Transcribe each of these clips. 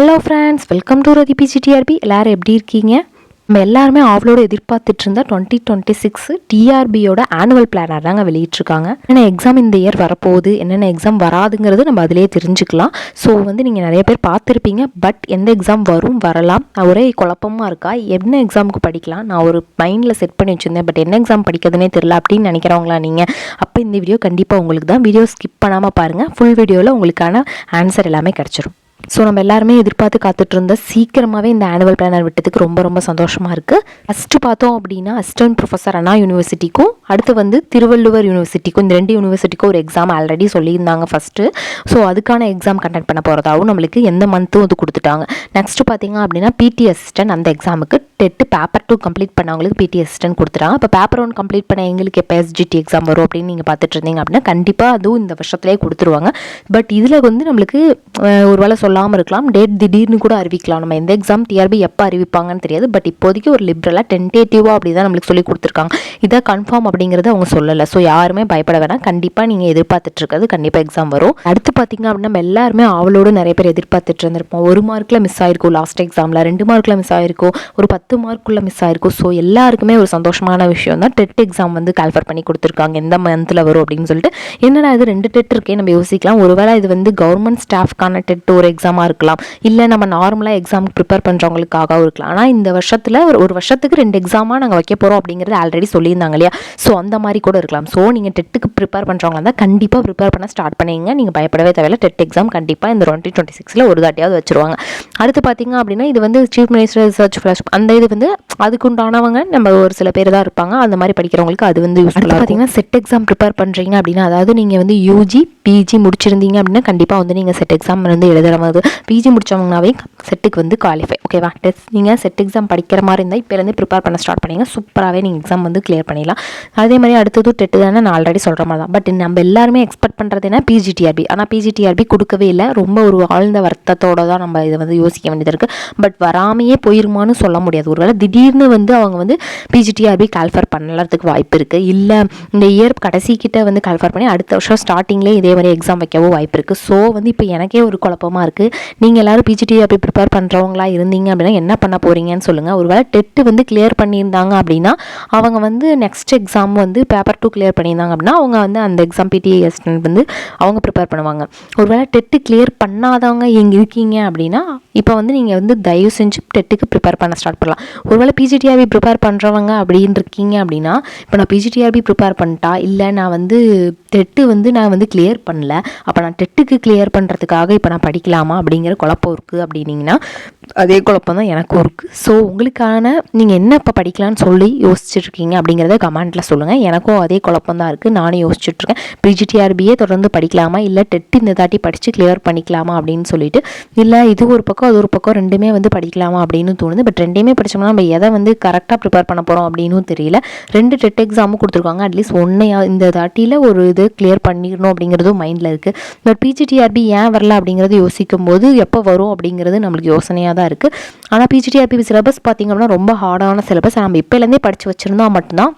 Hello friends welcome to Rathi PGTRB எல்லாரும் எப்படி இருக்கீங்க? நம்ம எல்லாருமே ஆவலோட எதிர்பார்த்துட்டு இருந்த டுவெண்ட்டி டுவெண்ட்டி சிக்ஸ் டிஆர்பியோட ஆனுவல் பிளானர் தாங்க வெளியிட்டிருக்காங்க என்னென்ன எக்ஸாம் இந்த இயர் வரப்போகுது என்னென்ன எக்ஸாம் வராதுங்கிறது நம்ம அதிலே தெரிஞ்சுக்கலாம். ஸோ வந்து நீங்கள் நிறைய பேர் பார்த்துருப்பீங்க பட் எந்த எக்ஸாம் வரும் வரலாம்? ஒரே குழப்பமாக இருக்கா? என்ன எக்ஸாமுக்கு படிக்கலாம்? நான் ஒரு மைண்டில் செட் பண்ணி வச்சுருந்தேன் பட் என்ன எக்ஸாம் படிக்கிறதுனே தெரில அப்படின்னு நினைக்கிறவங்களா நீங்கள் அப்போ இந்த வீடியோ கண்டிப்பாக உங்களுக்கு தான். வீடியோ ஸ்கிப் பண்ணாமல் பாருங்கள் ஃபுல் வீடியோவில் உங்களுக்கான ஆன்சர் எல்லாமே கிடச்சிரும். ஸோ நம்ம எல்லாருமே எதிர்பார்த்து காத்துட்டு இருந்த சீக்கிரமாகவே இந்த ஆனுவல் பிளானர் விட்டதுக்கு ரொம்ப ரொம்ப சந்தோஷமாக இருக்குது ஃபஸ்ட்டு பார்த்தோம் அப்படின்னா அசிஸ்டன்ட் ப்ரொஃபஸர் அண்ணா யூனிவர்சிட்டிக்கும் அடுத்து வந்து திருவள்ளுவர் யூனிவர்சிட்டிக்கும் இந்த ரெண்டு யூனிவர்சிட்டிக்கும் ஒரு எக்ஸாம் ஆல்ரெடி சொல்லியிருந்தாங்க ஃபஸ்ட்டு ஸோ அதுக்கான எக்ஸாம் கண்டக்ட் பண்ண போகிறதாவும் நம்மளுக்கு எந்த மந்த்தும் இது கொடுத்துட்டாங்க. நெக்ஸ்ட்டு பார்த்தீங்க அப்படின்னா பிடி அசிஸ்டன்ட் அந்த எக்ஸாமுக்கு டெட்டு பேப்பர் டூ கம்ப்ளீட் பண்ணவங்களுக்கு பிடி அசிஸ்டன்ட் கொடுத்துட்டாங்க. இப்போ பேப்பர் ஒன் கம்ப்ளீட் பண்ண எங்களுக்கு எப்போ எஸ்ஜிடி எக்ஸாம் வரும் அப்படின்னு நீங்கள் பார்த்துட்டு இருந்தீங்க அப்படின்னா கண்டிப்பாக அதுவும் இந்த வருஷத்துலேயே கொடுத்துருவாங்க. பட் இதில் வந்து நம்மளுக்கு ஒரு வேளை சொல்லாமல் இருக்கலாம். டேட் திடீர்னு கூட அறிவிக்கலாம். நம்ம எந்த எக்ஸாம் டிஆர்பி எப்போ அறிவிப்பாங்கன்னு தெரியாது. பட் இப்போதைக்கு ஒரு லிப்ரலாக டென்டேட்டிவாக அப்படி தான் நம்மளுக்கு சொல்லி கொடுத்துருக்காங்க. இதை கன்ஃபார்ம் அப்படிங்கிறத அவங்க சொல்லலை. ஸோ யாருமே பயப்பட வேணாம். கண்டிப்பாக நீங்கள் எதிர்பார்த்துட்டு இருக்கிறது கண்டிப்பாக எக்ஸாம் வரும். அடுத்து பார்த்தீங்க அப்படின்னா நம்ம எல்லாருமே ஆவலோடு நிறைய பேர் எதிர்பார்த்துட்டு இருந்திருப்போம். ஒரு மார்க்கில் மிஸ் ஆயிருக்கும் லாஸ்ட் எக்ஸாமில் ரெண்டு மார்க்கில் மிஸ் ஆயிருக்கும். ஒரு பத்து மார்க்குள்ளே மிஸ் ஆயிருக்கும். ஸோ எல்லாருக்குமே ஒரு சந்தோஷமான விஷயம் தான். டெட் எக்ஸாம் வந்து கால்ஃபர் பண்ணி கொடுத்துருக்காங்க. எந்த மந்தில் வரும் அப்படின்னு சொல்லிட்டு. என்னடா இது ரெண்டு டெட் இருக்கே? நம்ம யோசிக்கலாம். ஒருவேளை இது வந்து கவர்மெண்ட் ஸ்டாஃப்க்கான டெட் ஒரு எக்ஸாமாக இருக்கலாம். இல்லை நம்ம நார்மலாக எக்ஸாமுக்கு ப்ரிப்பேர் பண்ணுறவங்களுக்காகவும் இருக்கலாம். ஆனால் இந்த வருஷத்தில் ஒரு ஒரு வருஷத்துக்கு ரெண்டு எக்ஸாமாக நாங்கள் வைக்க போகிறோம் அப்படிங்கிறது ஆல்ரெடி சொல்லியிருந்தாங்க இல்லையா? ஸோ அந்த மாதிரி கூட இருக்கலாம். ஸோ நீங்கள் டெட்டுக்கு ப்ரிப்பேர் பண்ணுறவங்களா இருந்தால் கண்டிப்பாக ப்ரிப்பேர் பண்ண ஸ்டார்ட் பண்ணிங்க நீங்கள் பயப்படவே தேவையில்ல. டெட் எக்ஸாம் கண்டிப்பாக இந்த டுவெண்ட்டி டுவெண்ட்டி சிக்ஸில் ஒரு தாட்டியாவது வச்சிருவாங்க. அடுத்து பார்த்தீங்க அப்படின்னா இது வந்து சீஃப் மினிஸ்டர் ரிசர்ச் ஃபிளாஷ் அந்த இது வந்து அதுக்குண்டானவங்க நம்ம ஒரு சில பேர் தான் இருப்பாங்க. அந்த மாதிரி படிக்கிறவங்களுக்கு அது வந்து யூஸ்ஃபுல்லாக பார்த்தீங்கன்னா செட் எக்ஸாம் ப்ரிப்பேர் பண்ணுறீங்க அப்படின்னா அதாவது நீங்கள் வந்து யூஜி பிஜி முடிச்சிருந்தீங்க அப்படின்னா கண்டிப்பாக வந்து நீங்கள் செட் எக்ஸாம் வந்து எழுதுற அதாவது பிஜி முடிச்சவங்கனாவே செட்டுக்கு வந்து குவாலிஃபை ஓகேவா டெஸ்ட் நீங்கள் செட் எக்ஸாம் படிக்கிற மாதிரி இருந்தால் இப்போலேருந்து ப்ரிப்பேர் பண்ண ஸ்டார்ட் பண்ணிங்க சூப்பராகவே நீங்கள் எக்ஸாம் வந்து கிளியர் பண்ணிடலாம். அதே மாதிரி அடுத்தது டெட்டு தானே நான் ஆல்ரெடி சொல்கிற மாதிரி தான். பட் நம்ம எல்லாருமே எக்ஸ்பெக்ட் பண்ணுறது என்ன? பிஜிடிஆர்பி ஆனால் பிஜிடிஆர்பி கொடுக்கவே இல்லை. ரொம்ப ஒரு ஆழ்ந்த வருத்தத்தோட தான் நம்ம இதை வந்து யோசிக்க வேண்டியது இருக்குது பட் வராமையே போயிருமான்னு சொல்ல முடியாது. ஒருவேளை திடீர்னு வந்து அவங்க வந்து பிஜிடிஆர்பி கால்ஃபர் பண்ணலாத்துக்கு வாய்ப்பு இருக்குது இல்லை இந்த இயர் கடைசி கிட்ட வந்து கால்ஃபர் பண்ணி அடுத்த வருஷம் ஸ்டார்டிங்லேயே இதே மாதிரி எக்ஸாம் வைக்கவும் வாய்ப்பு இருக்குது ஸோ வந்து இப்போ எனக்கே ஒரு குழப்பமாக இருக்குது நீங்கள் எல்லாரும் பிஜிடிஆர்பி ப்ரிப்பேர் பண்ணுறவங்களா இருந்தீங்க அப்படின்னா என்ன பண்ண போகிறீங்கன்னு சொல்லுங்கள் ஒருவேளை டெட்டு வந்து கிளியர் பண்ணியிருந்தாங்க அப்படின்னா அவங்க வந்து நெக்ஸ்ட் எக்ஸாம் வந்து பேப்பர் டூ கிளியர் பண்ணியிருந்தாங்க அப்படின்னா அவங்க வந்து அந்த எக்ஸாம் பிடிஎஸ் வந்து அவங்க ப்ரிப்பேர் பண்ணுவாங்க. ஒருவேளை டெட்டு கிளியர் பண்ணாதவங்க இங்கே இருக்கீங்க அப்படின்னா இப்போ வந்து நீங்கள் வந்து தயவு செஞ்சு டெட்டுக்கு ப்ரிப்பேர் பண்ண ஸ்டார்ட் பண்ணலாம். ஒருவேளை பிஜிடிஆர்பி ப்ரிப்பேர் பண்ணுறவங்க அப்படின்னு இருக்கீங்க அப்படின்னா இப்போ நான் பிஜிடிஆர்பி ப்ரிப்பேர் பண்ணிட்டா இல்லை நான் வந்து டெட்டு வந்து நான் வந்து கிளியர் பண்ணல அப்போ நான் டெட்டுக்கு கிளியர் பண்ணுறதுக்காக இப்போ நான் படிக்கலாம் அப்படிங்கிற குழப்பம் இருக்குது அப்படின்னீங்கன்னா அதே குழப்பம் தான் எனக்கும் இருக்குது ஸோ உங்களுக்கான நீங்கள் என்ன இப்போ படிக்கலாம்னு சொல்லி யோசிச்சுட்ருக்கீங்க அப்படிங்கிறத கமெண்ட்டில் சொல்லுங்கள் எனக்கும் அதே குழப்பம் தான் இருக்குது நானும் யோசிச்சுட்ருக்கேன். பிஜிடிஆர்பியே தொடர்ந்து படிக்கலாமா? இல்லை டெட் இந்த தாட்டி படித்து கிளியர் பண்ணிக்கலாமா அப்படின்னு சொல்லிட்டு இல்லை இது ஒரு பக்கம் அது ஒரு பக்கம் ரெண்டுமே வந்து படிக்கலாமா அப்படின்னு தோணுது. பட் ரெண்டையுமே படித்தோம்னா நம்ம எதை வந்து கரெக்டாக ப்ரிப்பேர் பண்ண போகிறோம் அப்படின்னு தெரியல. ரெண்டு டெட் எக்ஸாமும் கொடுத்துருக்காங்க. அட்லீஸ்ட் ஒன்றையா இந்த தாட்டியில் ஒரு இது கிளியர் பண்ணிடணும் அப்படிங்கிறதும் மைண்டில் இருக்குது பட் பிஜிடிஆர்பி ஏன் வரல அப்படிங்கிறது படிக்கும் போது எப்போ வரும் அப்படிங்கிறது நம்மளுக்கு யோசனையாக தான் இருக்குது ஆனால் பிஜிடிஆர்பி சிலபஸ் பார்த்திங்க அப்படின்னா ரொம்ப ஹார்டான சிலபஸ் நம்ம இப்போலேருந்தே படித்து வச்சுருந்தா மட்டும்தான்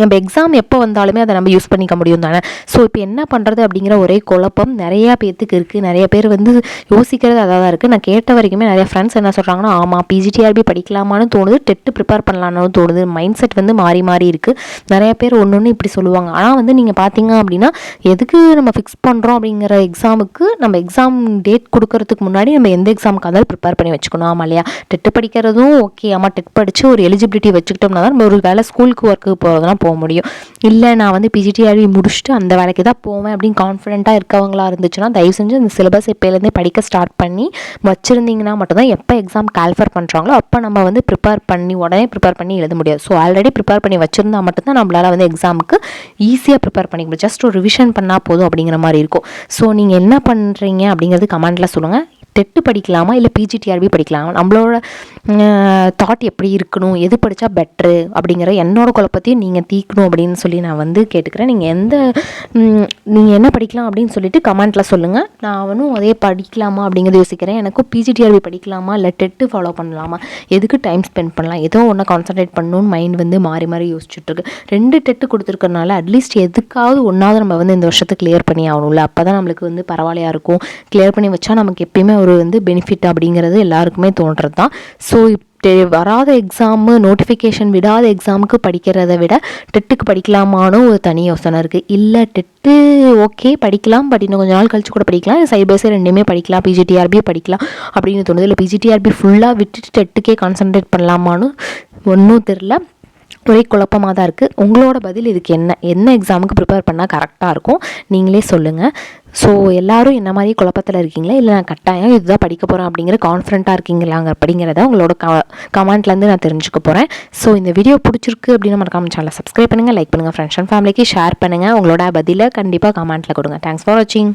நம்ம எக்ஸாம் எப்போ வந்தாலுமே அதை நம்ம யூஸ் பண்ணிக்க முடியும் தானே? ஸோ இப்போ என்ன பண்ணுறது அப்படிங்கிற ஒரே குழப்பம் நிறையா பேர்த்துக்கு இருக்குது நிறைய பேர் வந்து யோசிக்கிறது அதாக தான் இருக்குது நான் கேட்ட வரைக்குமே நிறைய ஃப்ரெண்ட்ஸ் என்ன சொல்கிறாங்கன்னா ஆமாம் பிஜிடிஆர்பி படிக்கலாமான்னு தோணுது. டெட்டு ப்ரிப்பேர் பண்ணலான்னு தோணுது. மைண்ட் செட் வந்து மாறி மாறி இருக்குது நிறைய பேர் ஒன்று ஒன்று இப்படி சொல்லுவாங்க. ஆனால் வந்து நீங்கள் பார்த்தீங்க அப்படின்னா எதுக்கு நம்ம ஃபிக்ஸ் பண்ணுறோம் அப்படிங்கிற எக்ஸாமுக்கு நம்ம எக்ஸாம் டேட் கொடுக்கறதுக்கு முன்னாடி நம்ம எந்த எக்ஸாமுக்கு இருந்தாலும் ப்ரிப்பேர் பண்ணி வச்சுக்கணும். ஆமா இல்லையா? டெட்டு படிக்கிறதும் ஓகே ஆமாம் டெட் படித்து ஒரு எலிஜிபிலிட்டி வச்சுக்கிட்டோம்னா தான் நம்ம ஒரு வேலை ஸ்கூலுக்கு ஒர்க்கு போகிறதுலாம் போக முடியும். இல்லை நான் வந்து பிஜிடிஆர்வி முடிச்சுட்டு அந்த வேலைக்கு தான் போவேன் அப்படின்னு கான்ஃபிடென்ட்டாக இருக்கவங்களா இருந்துச்சுன்னா தயவு செஞ்சு இந்த சிலபஸ் இப்போலேருந்தே படிக்க ஸ்டார்ட் பண்ணி வச்சுருந்தீங்கன்னா மட்டும்தான் எப்போ எக்ஸாம் கால்ஃபர் பண்ணுறாங்களோ அப்போ நம்ம வந்து ப்ரிப்பேர் பண்ணி உடனே ப்ரிப்பேர் பண்ணி எழுத முடியாது. ஸோ ஆல்ரெடி ப்ரிப்பேர் பண்ணி வச்சுருந்தா மட்டும்தான் நம்மளால் வந்து எக்ஸாமுக்கு ஈஸியாக ப்ரிப்பேர் பண்ணிக்க முடியும். ஜஸ்ட் ஒரு ரிவிஷன் பண்ணால் போதும் அப்படிங்கிற மாதிரி இருக்கும். ஸோ நீங்கள் என்ன பண்ணுறீங்க அப்படிங்கிறது கமெண்ட்டில் சொல்லுங்கள் டெட்டு படிக்கலாமா? இல்லை பிஜிடிஆர்பி படிக்கலாமா? நம்மளோட தாட் எப்படி இருக்கணும் எது படித்தா பெட்ரு அப்படிங்கிற என்னோட குழப்பத்தையும் நீங்கள் தீக்கணும் அப்படின்னு சொல்லி நான் வந்து கேட்டுக்கிறேன். நீங்கள் எந்த நீங்கள் என்ன படிக்கலாம் அப்படின்னு சொல்லிட்டு கமெண்ட்டில் சொல்லுங்கள் நான் அவனும் அதே படிக்கலாமா அப்படிங்கிறது யோசிக்கிறேன். எனக்கும் பிஜிடிஆர்பி படிக்கலாமா? இல்லை டெட்டு ஃபாலோ பண்ணலாமா? எதுக்கு டைம் ஸ்பெண்ட் பண்ணலாம்? ஏதோ ஒன்று கான்சன்ட்ரேட் பண்ணணும்னு மைண்ட் வந்து மாறி மாறி யோசிச்சுட்ருக்கு ரெண்டு டெட்டு கொடுத்துருக்கனால அட்லீஸ்ட் எதுக்காவது ஒன்றாவது நம்ம வந்து இந்த வருஷத்தை கிளியர் பண்ணி ஆகணும்ல. அப்போ தான் நம்மளுக்கு வந்து பரவாயில்லையா இருக்கும். கிளியர் பண்ணி வச்சா நமக்கு எப்பயுமே ஒரு வந்து பெனிஃபிட் அப்படிங்கிறது எல்லாருக்குமே தோன்றது தான் ஸோ ஸோ வராத எக்ஸாமு நோட்டிஃபிகேஷன் விடாத எக்ஸாமுக்கு படிக்கிறத விட டெட்டுக்கு படிக்கலாமான்னு ஒரு தனி யோசனை இருக்குது இல்லை டெட்டு ஓகே படிக்கலாம். பட் இன்னும் கொஞ்சம் நாள் கழிச்சு கூட படிக்கலாம். சைட் பை ரெண்டுமே படிக்கலாம். பிஜிடிஆர்பியே படிக்கலாம். அப்படின்னு தோணுது. இல்லை பிஜிடிஆர்பி ஃபுல்லாக விட்டுட்டு டெட்டுக்கே கான்சன்ட்ரேட் பண்ணலாமான்னு ஒன்றும் தெரில ஒரே குழப்பமாக தான் இருக்குது உங்களோட பதில் இதுக்கு என்ன? என்ன எக்ஸாமுக்கு ப்ரிப்பேர் பண்ணால் கரெக்டாக இருக்கும்? நீங்களே சொல்லுங்கள் ஸோ எல்லாரும் என்ன மாதிரி குழப்பத்தில் இருக்கீங்களா? இல்லை நான் கட்டாயம் இதுதான் படிக்க போகிறேன் அப்படிங்கிற கான்ஃபிடண்ட்டாக இருக்கீங்களாங்க அப்படிங்கிறத உங்களோட க கமெண்ட்லேருந்து நான் தெரிஞ்சுக்க போகிறேன் ஸோ இந்த வீடியோ பிடிச்சிருக்கு அப்படின்னு மறக்காம சேனலை சப்ஸ்கிரைப் பண்ணுங்கள் லைக் பண்ணுங்கள் ஃப்ரெண்ட்ஸ் அண்ட் ஃபேமிலிக்கு ஷேர் பண்ணுங்கள் உங்களோட பதிலை கண்டிப்பாக கமெண்ட்டில் கொடுங்க. தேங்க்ஸ் ஃபார் வாட்சிங்